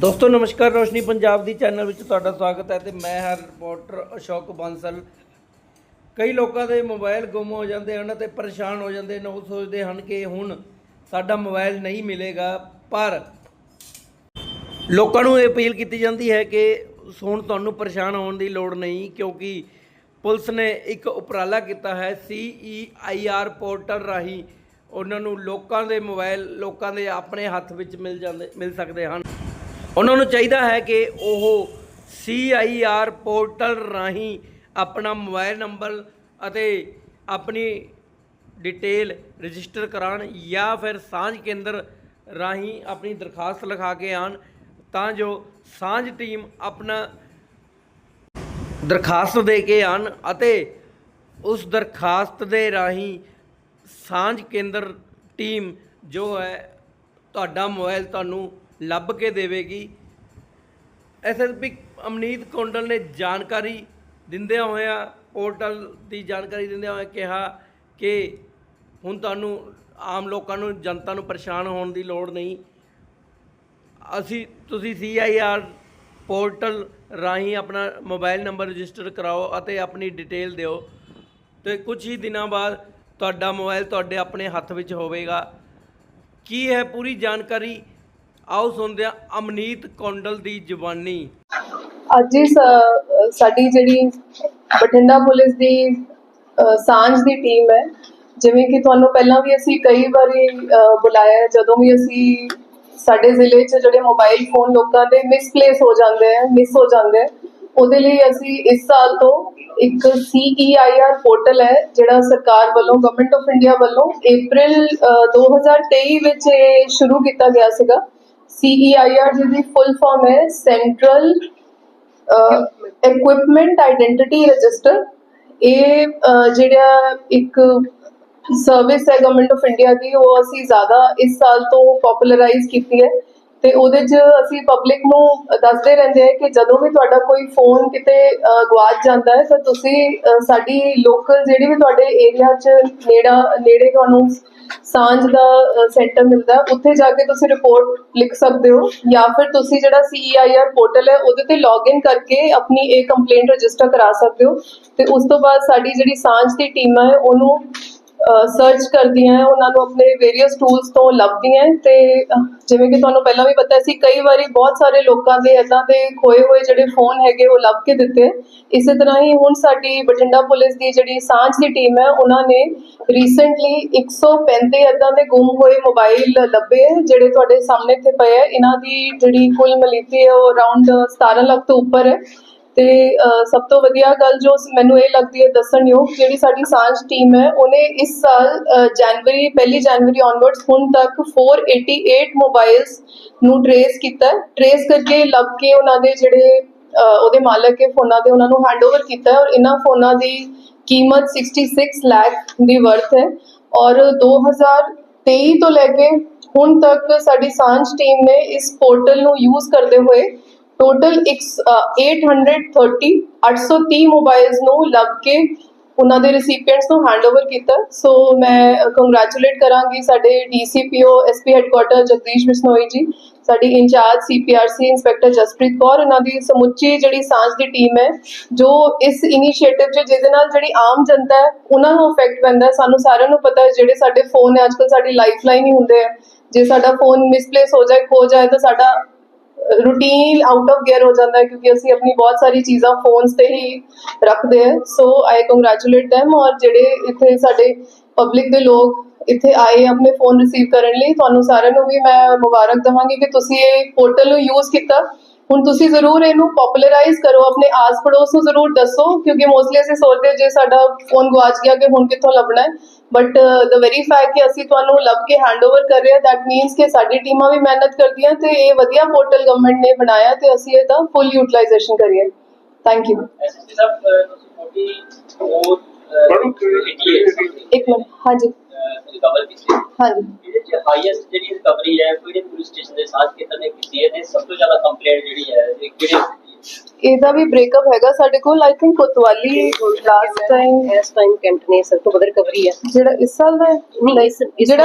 ਦੋਸਤੋ, ਨਮਸਕਾਰ, ਰੋਸ਼ਨੀ ਪੰਜਾਬ ਦੀ ਚੈਨਲ ਵਿੱਚ ਤੁਹਾਡਾ ਸਵਾਗਤ ਹੈ ਤੇ ਮੈਂ ਹਾਂ ਰਿਪੋਰਟਰ ਅਸ਼ੋਕ ਬਾਂਸਲ। ਕਈ ਲੋਕਾਂ ਦੇ ਮੋਬਾਈਲ ਗੁੰਮ ਹੋ ਜਾਂਦੇ ਹਨ ਤੇ ਪਰੇਸ਼ਾਨ ਹੋ ਜਾਂਦੇ ਨੇ ਉਹ ਸੋਚਦੇ ਹਨ ਕਿ ਹੁਣ ਸਾਡਾ ਮੋਬਾਈਲ ਨਹੀਂ ਮਿਲੇਗਾ, ਪਰ ਲੋਕਾਂ ਨੂੰ ਇਹ ਅਪੀਲ ਕੀਤੀ ਜਾਂਦੀ ਹੈ ਕਿ ਹੁਣ ਤੁਹਾਨੂੰ ਪਰੇਸ਼ਾਨ ਹੋਣ ਦੀ ਲੋੜ ਨਹੀਂ, ਕਿਉਂਕਿ ਪੁਲਿਸ ਨੇ ਇੱਕ ਉਪਰਾਲਾ ਕੀਤਾ ਹੈ ਸੀਈਆਈਆਰ ਪੋਰਟਲ ਰਾਹੀਂ। ਉਹਨਾਂ ਨੂੰ ਲੋਕਾਂ ਦੇ ਮੋਬਾਈਲ ਲੋਕਾਂ ਦੇ ਆਪਣੇ ਹੱਥ ਵਿੱਚ ਮਿਲ ਜਾਂਦੇ, ਮਿਲ ਸਕਦੇ ਹਨ। ਉਹਨਾਂ ਨੂੰ ਚਾਹੀਦਾ ਹੈ ਕਿ ਉਹ ਸੀਆਈਆਰ ਪੋਰਟਲ ਰਾਹੀਂ ਆਪਣਾ ਮੋਬਾਈਲ ਨੰਬਰ ਅਤੇ ਆਪਣੀ ਡਿਟੇਲ ਰਜਿਸਟਰ ਕਰਾਉਣ ਜਾਂ ਫਿਰ ਸਾਂਝ ਕੇਂਦਰ ਰਾਹੀਂ ਆਪਣੀ ਦਰਖਾਸਤ ਲਿਖਾ ਕੇ ਆਣ ਤਾਂ ਜੋ ਸਾਂਝ ਟੀਮ ਆਪਣਾ ਦਰਖਾਸਤ ਦੇ ਕੇ ਆਣ ਅਤੇ ਉਸ ਦਰਖਾਸਤ ਦੇ ਰਾਹੀਂ ਸਾਂਝ ਕੇਂਦਰ ਟੀਮ ਜੋ ਹੈ ਤੁਹਾਡਾ ਮੋਬਾਈਲ ਤੁਹਾਨੂੰ ਲੱਭ ਕੇ ਦੇਵੇਗੀ। ਐਸਐਸਪੀ ਅਮਨੀਤ ਕੌਂਡਲ ਨੇ ਜਾਣਕਾਰੀ ਦਿੰਦਿਆਂ ਹੋਇਆਂ ਪੋਰਟਲ ਦੀ ਜਾਣਕਾਰੀ ਦਿੰਦਿਆਂ ਹੋਇਆਂ ਕਿਹਾ ਕਿ ਹੁਣ ਤੁਹਾਨੂੰ ਆਮ ਲੋਕਾਂ ਨੂੰ, ਜਨਤਾ ਨੂੰ ਪਰੇਸ਼ਾਨ ਹੋਣ ਦੀ ਲੋੜ ਨਹੀਂ। ਅਸੀਂ, ਤੁਸੀਂ ਸੀਆਈਆਰ ਪੋਰਟਲ ਰਾਹੀਂ ਆਪਣਾ ਮੋਬਾਈਲ ਨੰਬਰ ਰਜਿਸਟਰ ਕਰਾਓ ਅਤੇ ਆਪਣੀ ਡਿਟੇਲ ਦਿਓ। ਤੇ ਕੁਝ ਹੀ ਦਿਨਾਂ ਬਾਅਦ ਤੁਹਾਡਾ ਮੋਬਾਈਲ ਤੁਹਾਡੇ ਆਪਣੇ ਹੱਥ ਵਿੱਚ ਹੋਵੇਗਾ। ਕੀ ਹੈ ਪੂਰੀ ਜਾਣਕਾਰੀ ਆਓ ਸੁਣਦੇ ਹਾਂ ਅਮਨੀਤ ਕੌਂਡਲ ਦੀ ਜ਼ੁਬਾਨੀ ਅੱਜ ਹੀ ਸਾ- ਸਾਡੀ ਜਿਹੜੀ ਬਠਿੰਡਾ ਪੁਲਿਸ ਦੀ ਅ, ਸਾਂਝ ਦੀ ਟੀਮ ਹੈ। ਜਿਵੇਂ ਕਿ ਤੁਹਾਨੂੰ ਪਹਿਲਾਂ ਵੀ ਅਸੀਂ ਕਈ ਵਾਰੀ ਅ, ਬੁਲਾਇਆ ਹੈ, ਜਦੋਂ ਵੀ ਅਸੀਂ ਸਾਡੇ ਜ਼ਿਲ੍ਹੇ 'ਚ ਜਿਹੜੇ ਮੋਬਾਈਲ ਫੋਨ ਲੋਕਾਂ ਦੇ ਮਿਸਪਲੇਸ ਹੋ ਜਾਂਦੇ ਆ ਮਿਸ ਹੋ ਜਾਂਦੇ ਆ ਉਹਦੇ ਲਈ ਅਸੀਂ ਇਸ ਸਾਲ ਤੋਂ ਇੱਕ CEIR ਪੋਰਟਲ ਹੈ ਜਿਹੜਾ ਸਰਕਾਰ ਵੱਲੋਂ ਗਵਰਨਮੈਂਟ ਆਫ ਇੰਡੀਆ ਵੱਲੋਂ April ਅ, 2023 ਵਿੱਚ ਇਹ ਸ਼ੁਰੂ ਕੀਤਾ ਗਿਆ ਸੀਗਾ। CEIR ਜਿਹਦੀ ਫੁੱਲ ਫਾਰਮ ਹੈ ਸੈਂਟਰਲ ਇਕਵਿਪਮੈਂਟ ਆਇਡੈਂਟੀਟੀ ਰਜਿਸਟਰ ਇਹ uh, ਜਿਹੜਾ ਇੱਕ ਸਰਵਿਸ ਹੈ ਗਵਰਨਮੈਂਟ ਆਫ ਇੰਡੀਆ ਦੀ, ਉਹ ਅਸੀਂ ਜ਼ਿਆਦਾ ਇਸ ਸਾਲ ਤੋਂ ਪਪੂਲਰਾਈਜ਼ ਕੀਤੀ ਹੈ। ਤੇ ਉਹਦੇ 'ਚ ਅਸੀਂ ਪਬਲਿਕ ਨੂੰ ਦੱਸਦੇ ਰਹਿੰਦੇ ਹਾਂ ਕਿ ਜਦੋਂ ਵੀ ਤੁਹਾਡਾ ਕੋਈ ਫੋਨ ਕਿਤੇ ਅਹ, ਗਵਾਚ ਜਾਂਦਾ ਹੈ ਤਾਂ ਤੁਸੀਂ ਸਾਡੀ ਲੋਕਲ ਜਿਹੜੀ ਵੀ ਤੁਹਾਡੇ ਏਰੀਆ 'ਚ ਨੇੜਾ ਨੇੜੇ ਤੁਹਾਨੂੰ ਸਾਂਝ ਦਾ ਸੈਂਟਰ ਮਿਲਦਾ ਉੱਥੇ ਜਾ ਕੇ ਤੁਸੀਂ ਰਿਪੋਰਟ ਲਿਖ ਸਕਦੇ ਹੋ ਜਾਂ ਫਿਰ ਤੁਸੀਂ ਜਿਹੜਾ CEIR ਪੋਰਟਲ ਹੈ ਉਹਦੇ ਤੇ ਲੌਗਇਨ ਕਰਕੇ ਆਪਣੀ ਇਹ ਕੰਪਲੇਂਟ ਰਜਿਸਟਰ ਕਰਾ ਸਕਦੇ ਹੋ ਤੇ ਉਸ ਤੋਂ ਬਾਅਦ ਸਾਡੀ ਜਿਹੜੀ ਸਾਂਝ ਦੀ ਟੀਮ ਹੈ ਉਹਨੂੰ ਸਰਚ ਕਰਦੀਆਂ ਹੈ, ਉਹਨਾਂ ਨੂੰ ਆਪਣੇ ਵੇਰੀਅਸ ਟੂਲਸ ਤੋਂ ਲੱਭਦੀਆਂ ਹੈ ਤੇ ਜਿਵੇਂ ਕਿ ਤੁਹਾਨੂੰ ਪਹਿਲਾਂ ਵੀ ਪਤਾ ਸੀ, ਕਈ ਵਾਰੀ ਬਹੁਤ ਸਾਰੇ ਲੋਕਾਂ ਦੇ ਇਦਾਂ ਦੇ ਖੋਏ ਹੋਏ ਜਿਹੜੇ ਫੋਨ ਹੈਗੇ, ਉਹ ਲੱਭ ਕੇ ਦਿੱਤੇ ਇਸੇ ਤਰ੍ਹਾਂ ਹੀ ਹੁਣ ਸਾਡੀ ਬਠਿੰਡਾ ਪੁਲਿਸ ਦੀ ਜਿਹੜੀ ਸਾਂਝ ਦੀ ਟੀਮ ਹੈ, ਉਹਨਾਂ ਨੇ ਰੀਸੈਂਟਲੀ 135 ਇਦਾਂ ਦੇ ਗੁੰਮ ਹੋਏ ਮੋਬਾਈਲ ਲੱਭੇ ਜਿਹੜੇ ਤੁਹਾਡੇ ਸਾਹਮਣੇ ਇੱਥੇ ਪਏ ਹੈ। ਇਹਨਾਂ ਦੀ ਜਿਹੜੀ ਕੁੱਲ ਮਲੀਤੀ ਹੈ ਉਹ ਅਰਾਊਂਡ 17 ਲੱਖ ਤੋਂ ਉੱਪਰ ਹੈ। ਤੇ ਸਭ ਤੋਂ ਵਧੀਆ ਗੱਲ ਜੋ ਮੈਨੂੰ ਇਹ ਲੱਗਦੀ ਹੈ ਦੱਸਣਯੋਗ ਜਿਹੜੀ ਸਾਡੀ ਸਾਂਝ ਟੀਮ ਹੈ ਉਹਨੇ ਇਸ ਸਾਲ ਅਹ, ਜਨਵਰੀ ਪਹਿਲੀ ਜਨਵਰੀ ਔਨਵਰਡਸ ਹੁਣ ਤੱਕ 488 ਮੋਬਾਈਲਸ ਨੂੰ ਟਰੇਸ ਕੀਤਾ ਟਰੇਸ ਕਰਕੇ ਲੱਭ ਕੇ ਉਹਨਾਂ ਦੇ ਜਿਹੜੇ ਉਹਦੇ ਮਾਲਕ ਹੈ ਫੋਨਾਂ ਦੇ ਉਹਨਾਂ ਨੂੰ ਹੈਂਡਓਵਰ ਕੀਤਾ ਔਰ ਇਹਨਾਂ ਫੋਨਾਂ ਦੀ ਕੀਮਤ 66 ਲੱਖ ਦੀ ਵਰਥ ਹੈ। ਔਰ 2023 ਤੋਂ ਲੈ ਕੇ ਹੁਣ ਤੱਕ ਸਾਡੀ ਸਾਂਝ ਟੀਮ ਨੇ ਇਸ ਪੋਰਟਲ ਨੂੰ ਯੂਜ਼ ਕਰਦੇ ਹੋਏ ਟੋਟਲ 830 830 ਮੋਬਾਈਲਸ ਨੂੰ ਲੱਭ ਕੇ ਉਹਨਾਂ ਦੇ ਰੈਸਿਪੀਐਂਟਸ ਨੂੰ ਹੈਂਡਓਵਰ ਕੀਤਾ। ਸੋ ਮੈਂ ਕੰਗ੍ਰੈਚੁਲੇਟ ਕਰਾਂਗੀ ਸਾਡੇ DCPO SP headquarter Jagdish Bishnoi ji, ਸਾਡੀ in charge CPRC inspector Jaspreet Kaur, ਇਹਨਾਂ ਦੀ ਸਮੁੱਚੀ ਜਿਹੜੀ ਸਾਂਝ ਦੀ ਟੀਮ ਹੈ, ਜੋ ਇਸ ਇਨੀਸ਼ੀਏਟਿਵ 'ਚ, ਜਿਹਦੇ ਨਾਲ ਜਿਹੜੀ ਆਮ ਜਨਤਾ ਹੈ, ਉਹਨਾਂ ਨੂੰ ਅਫੈਕਟ ਪੈਂਦਾ ਸਾਨੂੰ ਸਾਰਿਆਂ ਨੂੰ ਪਤਾ ਹੈ, ਜਿਹੜੇ ਸਾਡੇ ਫੋਨ ਹੈ ਅੱਜਕੱਲ ਸਾਡੀ ਲਾਈਫਲਾਈਨ ਹੀ ਹੁੰਦੇ ਆ। ਜੇ ਸਾਡਾ ਫੋਨ ਮਿਸਪਲੇਸ ਹੋ ਜਾਏ, ਖੋ ਜਾਏ, ਤਾਂ ਸਾਡਾ ਰੂਟੀਨ ਆਊਟ ਆਫ ਗੇਅਰ ਹੋ ਜਾਂਦਾ ਹੈ ਕਿਉਂਕਿ ਅਸੀਂ ਆਪਣੀ ਬਹੁਤ ਸਾਰੀ ਚੀਜ਼ਾਂ ਫੋਨਸ ਤੇ ਹੀ ਰੱਖਦੇ ਹਾਂ। ਸੋ ਆਈ ਕੰਗ੍ਰੈਚੁਲੇਟ them ਔਰ ਜਿਹੜੇ ਇੱਥੇ ਸਾਡੇ ਪਬਲਿਕ ਦੇ ਲੋਕ ਇੱਥੇ ਆਏ ਆਪਣੇ ਫੋਨ ਰਿਸੀਵ ਕਰਨ ਲਈ, ਤੁਹਾਨੂੰ ਸਾਰਿਆਂ ਨੂੰ ਵੀ ਮੈਂ ਮੁਬਾਰਕ ਦਵਾਂਗੀ ਕਿ ਤੁਸੀਂ ਇਹ ਪੋਰਟਲ ਨੂੰ ਯੂਜ਼ ਕੀਤਾ। ਹੁਣ ਤੁਸੀਂ ਜ਼ਰੂਰ ਇਹਨੂੰ ਪਪੂਲਰਾਈਜ਼ ਕਰੋ ਆਪਣੇ ਆਸ ਪੜੋਸ ਨੂੰ ਜ਼ਰੂਰ ਦੱਸੋ ਕਿਉਂਕਿ ਮੋਸਟਲੀ ਅਸੀਂ ਸੋਚਦੇ ਜੇ ਸਾਡਾ ਫੋਨ ਗਵਾਚ ਗਿਆ ਕਿ ਹੁਣ ਕਿੱਥੋਂ ਲੱਭਣਾ ਹੈ। ਬਟ ਦ ਵੈਰੀ ਫੈਕਟ ਕਿ ਅਸੀਂ ਤੁਹਾਨੂੰ ਲੱਭ ਕੇ ਹੈਂਡਓਵਰ ਕਰ ਰਹੇ ਹਾਂ ਦੈਟ ਮੀਨਸ ਕਿ ਸਾਡੀ ਟੀਮਾਂ ਵੀ ਮਿਹਨਤ ਕਰਦੀਆਂ ਤੇ ਇਹ ਵਧੀਆ ਪੋਰਟਲ ਗਵਰਨਮੈਂਟ ਨੇ ਬਣਾਇਆ ਤੇ ਅਸੀਂ ਇਹਦਾ ਫੁੱਲ ਯੂਟਿਲਾਈਜੇਸ਼ਨ ਕਰੀਏ। ਥੈਂਕ ਯੂ ਇੱਕ ਮਿੰਟ ਹਾਂਜੀ। ਰਿਕਵਰ ਕੀਤੀ ਹਾਂਜੀ। ਇਹਦੇ ਚ ਹਾਈਐਸਟ ਜਿਹੜੀ ਰਿਕਵਰੀ ਹੈ ਕਿਹੜੇ ਪੁਲਿਸ ਸਟੇਸ਼ਨ ਦੇ ਸਾਥ ਕਿਤਨੇ ਨੇ ਕੀਤੀ ਹੈ ਤੇ ਸਭ ਤੋਂ ਜ਼ਿਆਦਾ ਕੰਪਲੇਂਟ ਜਿਹੜੀ ਹੈ ਇਹ ਕਿਹੜੇ ਇਹਦਾ ਵੀ ਬ੍ਰੇਕਅਪ ਹੈਗਾ ਸਾਡੇ ਕੋਲ I think Kotwali last time ਇਸ ਟਾਈਮ ਕੈਂਟ ਨੇ ਸਭ ਤੋਂ ਵੱਧ ਰਿਕਵਰੀ ਹੈ। ਜਿਹੜਾ ਇਸ ਸਾਲ ਦਾ ਹੈ? ਨਹੀਂ, ਇਸ- ਇਸ ਜਿਹੜਾ